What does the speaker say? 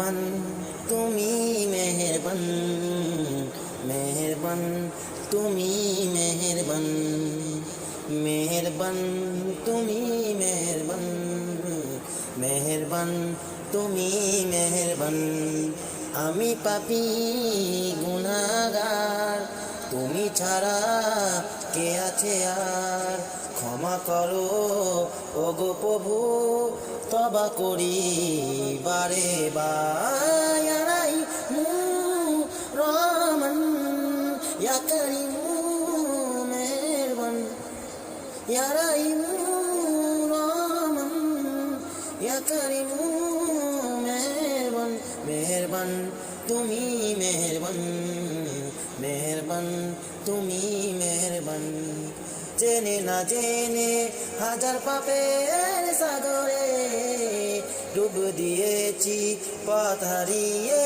মেহেরবান, তুমি মেহরবান মেহরবান, তুমি মেহরবান মেহরবান, তুমি মেহরবান মেহরবান, তুমি মেহরবান। আমি পাপি, গুনাগার, তুমি ছাড়া কে আছে আর? ক্ষমা করো গো প্রভু, তবা করি। বারে বায়ারাই মু, রহমান ইয়া করিমু মেহরবান। ইয়া রাহিমু রহমান ইয়া করিমু মেহরবান। মেহরবান, তুমি মেহরবান মেহরবান, তুমি মেহরবান। জেনে না জেনে হাজার পাপের সাগরে ডুব দিয়েছি পথ হারিয়ে